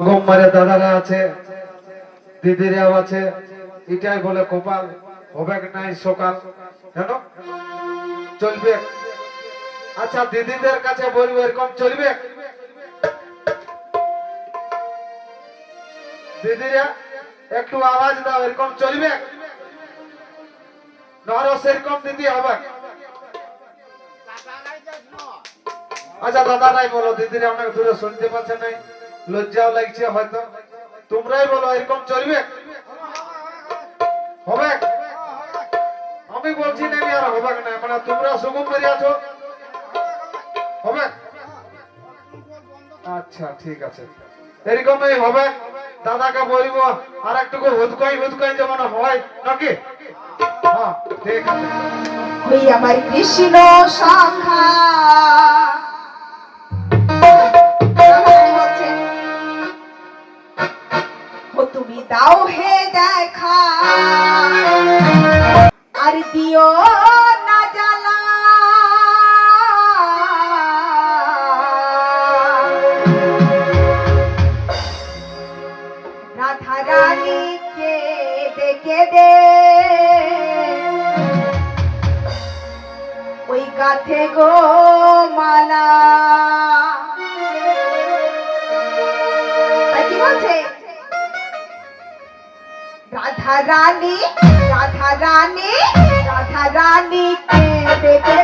গম্মারে দাদারা আছে, দিদিরাও আছে, এটাই বলে কপাল। হবে নাই সকাল কেন চলবে। আচ্ছা দিদিদের কাছে বলব, এরকম চলবে? দিদিরা, একটু আওয়াজ দাও, এরকম চলবে? নর সেরকম দিদি হবে? আচ্ছা দাদা নাই বলো, দিদিরা অনেক দূরে শুনতে পাচ্ছে নাই। লজ্জাও লাগছে হয়তো। তোমরাই বলো, এরকম চলবে? হবে? আমি বলছি না আর হবে না মানে তোমরা সুগম করে আছো। হবে? আচ্ছা ঠিক আছে। এরকমই হবে। দাদাকে বলব আর একটু হুদকাই হুদকাই যেমন হয়, নাকি? হ্যাঁ ঠিক আছে। আমার কৃষ্ণ শাখা গাথে গো মালা। কি বলছে? রাধা রানী রাধা রানী রাধা রানী কে দেখে